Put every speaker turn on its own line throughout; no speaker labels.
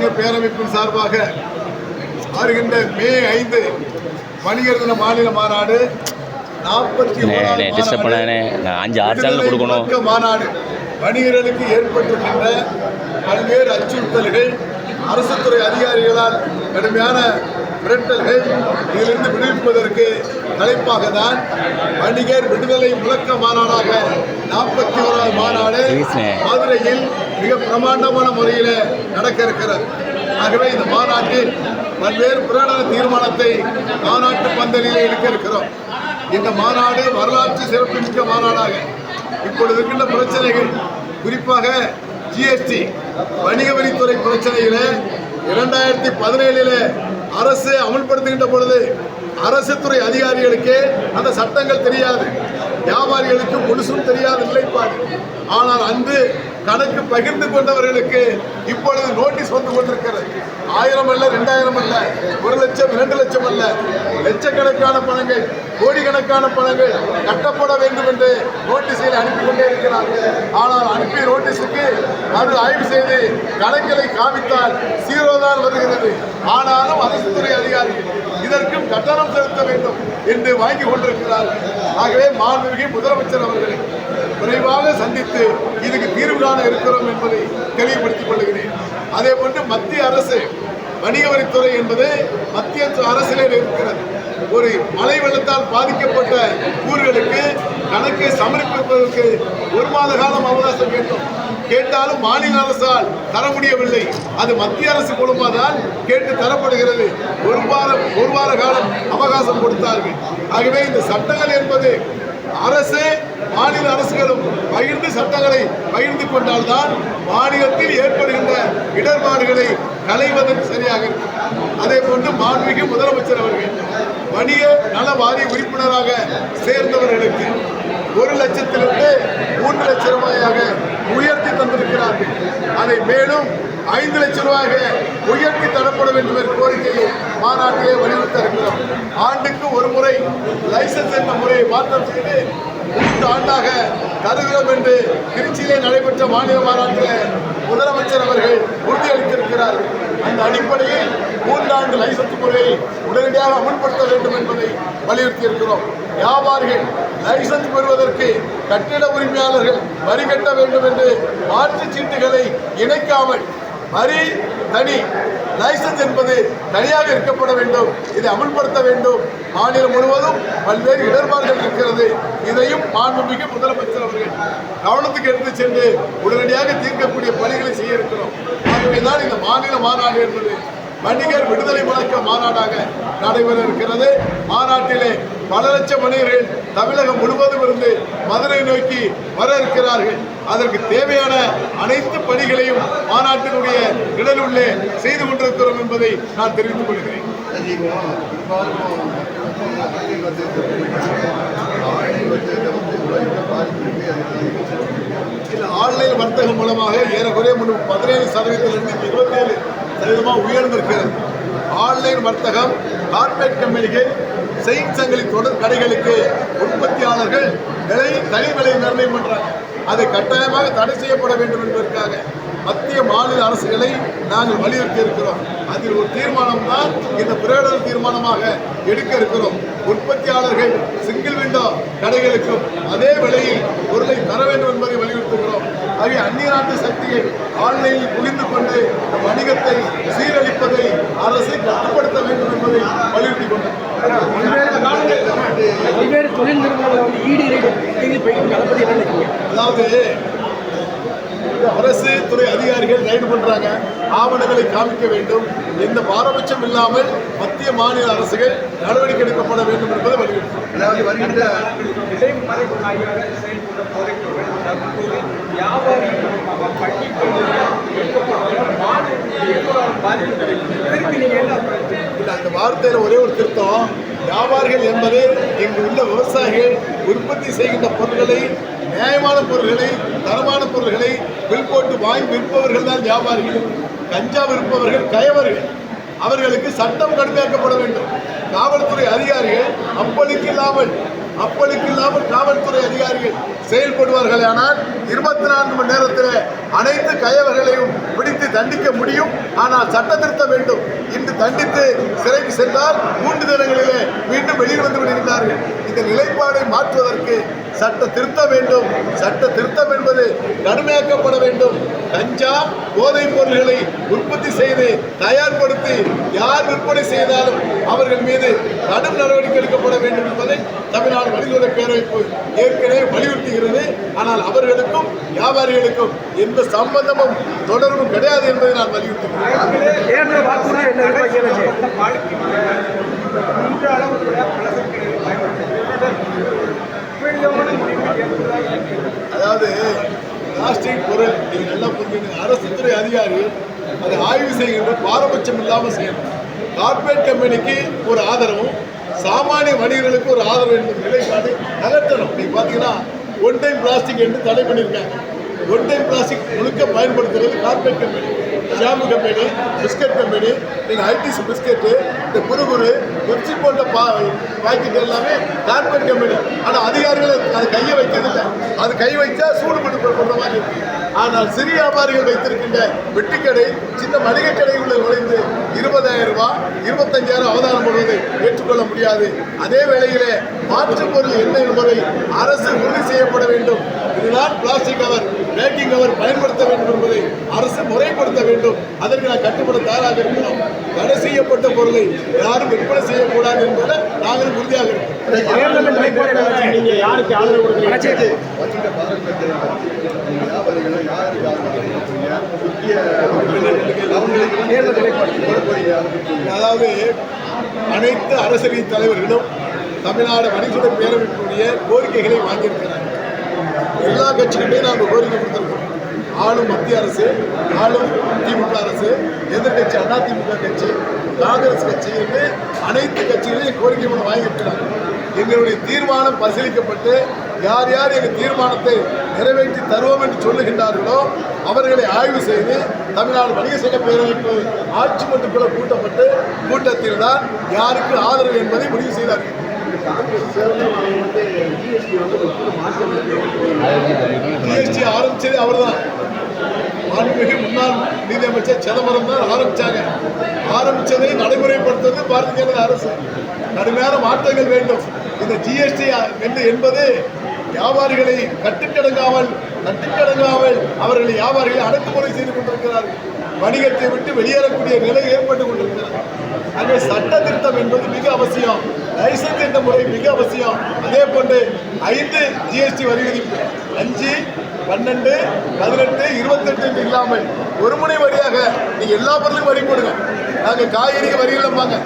தொழிற்சங்க பேரமைப்பின் சார்பாக வருகின்ற மே ஐந்து வணிகர் தின மாநில மாநாடு நாற்பத்தி. மாநாடு. வணிகர்களுக்கு ஏற்பட்டிருக்கின்ற பல்வேறு அச்சுறுத்தல்கள் அரசு துறை அதிகாரிகளால் கடுமையான மிரட்டல்கள் இதிலிருந்து விடுவிப்பதற்கு தலைப்பாக தான் வணிகர் விடுதலை முழக்க மாநாடாக நாற்பத்தி ஓராவது மாநாடு. மதுரையில் மிக பிரமாண்டமான முறையில் நடக்க இருக்கிறது ஆகவே இந்த மாநாட்டில் பல்வேறு பிரகடன தீர்மானத்தை மாநாட்டு பந்தலிலே எடுக்க இருக்கிறோம் இந்த மாநாடு வரலாற்று சிறப்புமிக்க மாநாடாக இப்பொழுது இருக்கின்ற பிரச்சனைகள் குறிப்பாக ஜிஎஸ்டி வணிக வரித்துறை பிரச்சனையில இரண்டாயிரத்தி பதினேழில் அரசு அமல்படுத்துகின்ற பொழுது அரசு துறை அதிகாரிகளுக்கு அந்த சட்டங்கள் தெரியாது. வியாபாரிகளுக்கு முழுசும் தெரியாத நிலைப்பாடு. ஆனால் அன்று கணக்கு பகிர்ந்து கொண்டவர்களுக்கு இப்பொழுது நோட்டீஸ் வந்து கொண்டிருக்கிறது. ஆயிரம் அல்ல ரெண்டாயிரம் அல்ல ஒரு லட்சம் இரண்டு லட்சம் அல்ல. லட்சக்கணக்கான பணங்கள் கோடிக்கணக்கான பணங்கள் கட்டப்பட வேண்டும் என்று நோட்டீஸில் அனுப்பி கொண்டே இருக்கிறார்கள். ஆனால் அனுப்பிய நோட்டீஸுக்கு அது ஆய்வு செய்து கணக்குகளை காமித்தால் சீரோ தான் வருகிறது. ஆனாலும் அரசு துறை அதிகாரிகள் இதற்கும் கட்டணம் செலுத்த வேண்டும் என்று வாங்கி கொண்டிருக்கிறார்கள். ஆகவே மாண்புமிகு முதலமைச்சர் அவர்களை விரைவாக சந்தித்து இதுக்கு தீர்வு காண இருக்கிறோம் என்பதை தெளிவுபடுத்திக் கொள்கிறேன். அதே போன்று மத்திய அரசு வணிக வரித்துறை என்பது மத்திய அரசிலே இருக்கிறது. ஒரு மழை வெள்ளத்தால் பாதிக்கப்பட்ட ஊர்களுக்கு கணக்கை சமர்ப்பிப்பதற்கு ஒரு மாத காலம் அவகாசம் கேட்டோம் கேட்டாலும் மாநில அரசால் தர முடியவில்லை. அது மத்திய அரசு மூலமாதான் கேட்டு தரப்படுகிறது. ஒரு வாரம் ஒரு வார காலம் அவகாசம் கொடுத்தார்கள். ஆகவே இந்த சட்டங்கள் என்பது அரசு மாநில அரசுகளும் பகிர்ந்து சட்டங்களை பகிர்ந்து கொண்டால்தான் மாநிலத்தில் ஏற்படுகின்ற இடர்பாடுகளை களைவதற்கு சரியாக இருக்கும். அதே போன்று மாண்புமிகு முதலமைச்சர் அவர்கள் வணிக நல வாரிய உறுப்பினராக சேர்ந்தவர்களுக்கு ஒரு லட்சத்திலிருந்து மூன்று லட்சம் ரூபாயாக தந்திருக்கிறார்கள் அதை மேலும் ஐந்து லட்சம் ரூபாயாக உயர்த்தி தரப்பட வேண்டும் என்ற கோரிக்கையை மாநாட்டிலே வலியுறுத்த இருக்கிறோம். ஆண்டுக்கு ஒரு முறை லைசன்ஸ் என்ற முறையை மாற்றம் செய்து மூன்று ஆண்டாக தருகிறோம் என்று திருச்சியிலே நடைபெற்ற மாநில மாநாட்டில் முதலமைச்சர் அவர்கள் உறுதியளித்திருக்கிறார். அந்த அடிப்படையில் மூன்றாண்டு லைசன்ஸ் முறையை உடனடியாக அமல்படுத்த வேண்டும் என்பதை வலியுறுத்தி இருக்கிறோம் வியாபாரிகள் லைசன்ஸ் பெறுவதற்கு கட்டிட உரிமையாளர்கள் வரி கட்ட வேண்டும் என்று மாற்று சீட்டுகளை இணைக்காமல் வரி தனி லைசன்ஸ் என்பது தனியாக இருக்கப்பட வேண்டும். இதை அமல்படுத்த வேண்டும். மாநிலம் முழுவதும் பல்வேறு இடர்பாடுகள் இருக்கிறது. இதையும் மாண்புமிகு முதலமைச்சர் அவர்கள் கவனத்துக்கு எடுத்து சென்று உடனடியாக தீர்க்கக்கூடிய பணிகளை செய்ய இருக்கிறோம். ஆகவேதான் இந்த மாநில மாநாடு என்பது வணிகர் விடுதலை முழக்க மாநாடாக நடைபெற இருக்கிறது மாநாட்டிலே பல லட்சம் வணிகர்கள் தமிழகம் முழுவதும் இருந்து மதுரை நோக்கி வர இருக்கிறார்கள் அதற்கு தேவையான அனைத்து பணிகளையும் மாநாட்டினுடைய இடலுள்ளே செய்து கொண்டிருக்கிறோம் என்பதை நான் தெரிவித்துக் கொள்கிறேன். ஆன்லைன் வர்த்தகம் மூலமாக ஏறக்குறைய முன்பு பதினேழு சதவீதத்திலிருந்து இருபத்தேழு சதவீதமாக உயர்ந்திருக்கிறது. ஆன்லைன் வர்த்தகம் கார்பரேட் கம்பெனிகள் செயின் சங்கிலி தொடர் கடைகளுக்கு உற்பத்தியாளர்கள் விலை தனி விலை நிர்ணயம் பண்ணுறாங்க அதை கட்டாயமாக தடை செய்யப்பட வேண்டும் என்பதற்காக மத்திய மாநில அரசுகளை நாங்கள் வலியுறுத்தி இருக்கிறோம். அதில் ஒரு தீர்மானம் தான் இந்த பிரகடன தீர்மானமாக எடுக்க இருக்கிறோம். உற்பத்தியாளர்கள் சிங்கிள் விண்டோ கடைகளுக்கும் அதே விலையில் பொருளை தர வேண்டும் என்பதை வலியுறுத்துகிறோம். ஆகிய அந்நிய நாட்டு சக்திகள் ஆன்லைனில் புரிந்து கொண்டு வணிகத்தை சீரழிப்பதை அரசு கட்டுப்படுத்த வேண்டும் என்பதை வலியுறுத்தி கொண்டோம்
பல்வேறு தொழில் நிறுவனங்களை
அதாவது அரசு துறை அதிகாரிகள் ரைடு பண்றாங்க. ஆவணங்களை காமிக்க வேண்டும். எந்த பாரபட்சம் இல்லாமல் மத்திய மாநில அரசுகள் நடவடிக்கை எடுக்கப்பட வேண்டும் என்பதை வலியுறுத்தும்
அதாவது வருகின்ற
வியாபாரிகள்
அந்த வார்த்தையில ஒரே ஒரு திருத்தம் வியாபாரிகள் என்பது இங்கு உள்ள விவசாயிகள் உற்பத்தி செய்கின்ற பொருட்களை நியாயமான பொருட்களை தரமான பொருட்களை பில் போட்டு வாங்கி விற்பவர்கள் தான் வியாபாரிகள். கஞ்சா விற்பவர்கள் கயவர்கள். அவர்களுக்கு சட்டம் கடுமையாக்கப்பட வேண்டும். காவல்துறை அதிகாரிகள் அப்பளுக்கு இல்லாமல் அப்பளுக்கு இல்லாமல் காவல்துறை அதிகாரிகள் செயல்படுவார்கள் ஆனால் இருபத்தி நான்கு மணி நேரத்தில் அனைத்து கயவர்களையும் பிடித்து தண்டிக்க முடியும். ஆனால் சட்ட திருத்த வேண்டும். இன்று தண்டித்து சிறைக்கு சென்றால் மூன்று தினங்களிலே மீண்டும் வெளியில் வந்து விடுகிறார்கள் இந்த நிலைப்பாடை மாற்றுவதற்கு சட்ட திருத்தம் வேண்டும். சட்ட திருத்தம் என்பது கடுமையாக்கப்பட வேண்டும். கஞ்சா போதைப் பொருள்களை உற்பத்தி செய்து தயார்படுத்தி யார் விற்பனை செய்தாலும் அவர்கள் மீது கடும் நடவடிக்கை எடுக்கப்பட வேண்டும் என்பதை தமிழ்நாடு மனிதவள பேரமைப்பு ஏற்கனவே வலியுறுத்துகிறது. ஆனால் அவர்களுக்கும் வியாபாரிகளுக்கும் எந்த சம்பந்தமும் தொடர்பும் கிடையாது என்பதை நான் வலியுறுத்துகிறேன். அதாவது பிளாஸ்டிக் பொருள் நீங்கள் நல்லா புரிஞ்சுக்கணும் அரசு துறை அதிகாரி அதை ஆய்வு செய்கின்ற பாரபட்சம் இல்லாமல் செய்யணும். கார்பரேட் கம்பெனிக்கு ஒரு ஆதரவும் சாமானிய வணிகர்களுக்கு ஒரு ஆதரவு என்ற நிலைப்பாடு நகர்த்தணும். நீங்கள் பார்த்தீங்கன்னா ஒன் டைம் பிளாஸ்டிக் என்று தடை பண்ணியிருக்காங்க. ஒன் டைம் பிளாஸ்டிக் முழுக்க பயன்படுத்துறது corporate company shampoo company biscuit company நீங்கள் ஐடிசி பிஸ்கட்டு இந்த குறுகுறு பெப்சி போன்ற பா பாக்கெட் எல்லாமே கார்பரேட் கம்பெனி ஆனால் அதிகாரிகள் அது கையை வைக்கிறதில்ல அது கை வைத்தா சூடு பண்ணி போடுற மாதிரி இருக்கு. ஆனால் சிறிய வியாபாரிகள் வைத்திருக்கின்ற வெட்டிக்கடை சின்ன மளிகை கடைகளில் நுழைந்து இருபதாயிரம் ரூபாய் இருபத்தஞ்சாயிரம் அவதானம் போடுவதை ஏற்றுக்கொள்ள முடியாது. அதே வேளையிலே மாற்றுப் பொருள் என்ன என்பதை அரசு உறுதி செய்யப்பட வேண்டும். இதுதான் பிளாஸ்டிக் கவர் பேக்கிங் கவர் பயன்படுத்த வேண்டும் என்பதை அரசு முறைப்படுத்த வேண்டும். அதற்கு நான் கட்டுப்பட தயாராக இருக்கிறோம். தடை செய்யப்பட்ட பொருளை யாரும் விற்பனை செய்யக்கூடாது என்பதில் நாங்கள் உறுதியாக அதாவது அனைத்து அரசியல் தலைவர்களும் தமிழ்நாடு வணிகத்துறை பேரவைக்குரிய கோரிக்கைகளை வாங்கியிருக்கிறாங்க எல்லா கட்சிகிட்டையும் நாங்கள் கோரிக்கை கொடுத்துருக்கோம். ஆளும் மத்திய அரசு ஆளும் திமுக அரசு எதிர்கட்சி அதிமுக கட்சி காங்கிரஸ் கட்சி என்று அனைத்து கட்சிகளையும் கோரிக்கை மனு வாங்கிட்டுறாங்க எங்களுடைய தீர்மானம் பரிசீலிக்கப்பட்டு யார் யார் எங்கள் தீர்மானத்தை நிறைவேற்றி தருவோம் என்று சொல்லுகின்றார்களோ அவர்களை ஆய்வு செய்து தமிழ்நாடு வணிக சங்க பேரமைப்பு ஆட்சி மன்றக்குள்ள கூட்டப்பட்டு கூட்டத்தில் தான் யாருக்கு ஆதரவு என்பதை முடிவு செய்தார்கள். ஜிஎஸ்டி ஆரம்பிச்சது அவர்தான். மாண்புமிகு முன்னாள் நீதியமைச்சர் சிதம்பரம் தான் ஆரம்பிச்சாங்க. ஆரம்பிச்சதை நடைமுறைப்படுத்துவது பாரதிய ஜனதா அரசு. கடுமையான மாற்றங்கள் வேண்டும். இந்த ஜிஎஸ்டி என்பது வியாபாரிகளை கட்டுக்கடங்காமல் கட்டுக்கடங்காமல் அவர்களை வியாபாரிகளை அடக்குமுறை செய்து கொண்டிருக்கிறார்கள். வணிகத்தை விட்டு வெளியேறக்கூடிய நிலை ஏற்பட்டு கொண்டிருக்கிறது. அங்கே சட்ட திருத்தம் என்பது மிக அவசியம். லைசன்ஸ் என்ற முறை மிக அவசியம். அதே போன்று ஐந்து ஜிஎஸ்டி வரி விதிப்பு. அஞ்சு பன்னெண்டு பதினெட்டு இருபத்தெட்டு இல்லாமல் ஒரு முனை வரியாக நீங்க எல்லா பொருளுக்கும் வரி போடுங்க. நாங்க காய்கறிக்கு வரி இல்லைம்பாங்க.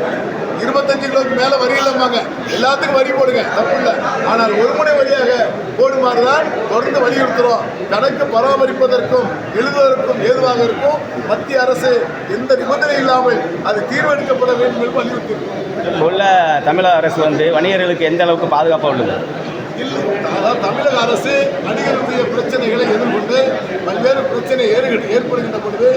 இருபத்தஞ்சு கிலோக்கு மேல வரி இல்லைம்பாங்க. எல்லாத்துக்கும் வரி போடுங்க. தப்பு இல்லை. ஆனால் ஒரு முனை வரியாக போடுமாறு தான் தொடர்ந்து வலியுறுத்துறோம். கணக்கு பராமரிப்பதற்கும் எழுதுவதற்கும் ஏதுவாக இருக்கும். மத்திய அரசு எந்த நிபந்தனை இல்லாமல் அது தீர்வெடுக்கப்பட வேண்டும் என்று வலியுறுத்தியிருக்கிறோம்.
உள்ள தமிழக அரசு வந்து வணிகர்களுக்கு எந்த அளவுக்கு பாதுகாப்பாக உள்ளது?
அதாவது தமிழக அரசு வணிகர்களுடைய பிரச்சனைகளை எதிர்கொண்டு பல்வேறு பிரச்சனை ஏற்படுகின்ற பொழுது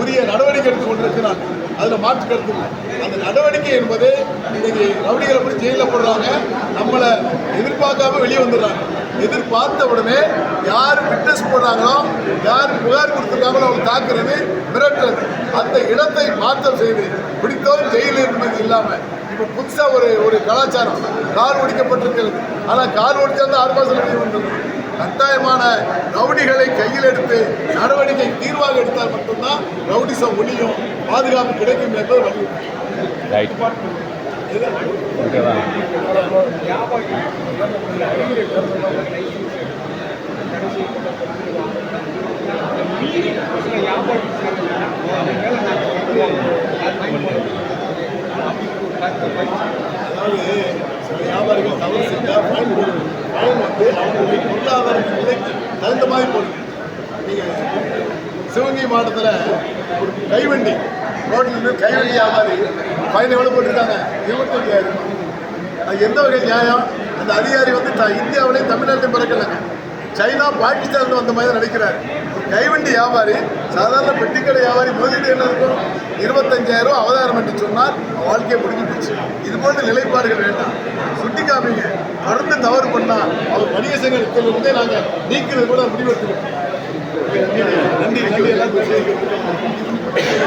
உரிய நடவடிக்கை எடுத்துக் கொண்டிருக்கிறாங்க அதில் மாற்று கருத்து அந்த நடவடிக்கை என்பது இன்னைக்கு ரவுடிகளை போய் ஜெயிலில் போடுறாங்க. நம்மளை எதிர்பார்க்காம வெளியே வந்துடுறாங்க. எதிர்பார்த்த உடனே யார் விட்னஸ் போடுறாங்களோ யார் புகார் கொடுத்துருக்காங்களோ அவங்க தாக்குறது மிரட்டுறது. அந்த இடத்தை மாற்றம் செய்து பிடித்தோம் ஜெயிலில் இருப்பது இல்லாமல் இப்போ புதுசாக ஒரு ஒரு கலாச்சாரம். கார் ஓடிக்கப்பட்டிருக்கிறது ஆனால் கார் ஓடிச்சிருந்தா ஆறு மாதம் வந்துடும் கட்டாயமான ரவுடிகளை கையில் எடுத்து நடவடிக்கை தீர்வாக எடுத்தால் மட்டும்தான் ரவுடிசம் ஒளியும் பாதுகாப்பு கிடைக்கும் என்பது அதாவது வியாபாரிகள் தவறு செஞ்சால் ஃபைன் போடுவோம் ஃபைன் வந்து அவங்களுடைய பொருளாதார நிலைக்கு தகுந்த மாதிரி போடுங்க நீங்கள் சிவகங்கை மாவட்டத்தில் ஒரு கைவண்டி ரோட்டில் இருந்து கைவண்டி வியாபாரி ஃபைன் எவ்வளோ போட்டிருக்காங்க இருபத்தஞ்சாயிரம் அது எந்த வகை நியாயம் அந்த அதிகாரி வந்து இந்தியாவிலேயும் இந்தியாவிலையும் தமிழ்நாட்டிலையும் பிறக்கலைங்க சைனா பாகிஸ்தானில் வந்த மாதிரி நடிக்கிறார் கைவண்டி வியாபாரி சாதாரண பெட்டிக்கடை வியாபாரி முதலீடு என்ன இருக்கும்? இருபத்தஞ்சாயிரம் அவதாரம் என்று சொன்னால் வாழ்க்கையை முடிஞ்சு போச்சு. இது போன்ற நிலைப்பாடுகள் வேண்டாம். சுட்டி காமிங்க தொடர்ந்து தவறு பண்ணால் அவர் வணிக சங்கத்திலிருந்தே நாங்கள் நீக்கிறது கூட முடிவெடுத்துருக்கோம் நன்றி நன்றி. எல்லாம்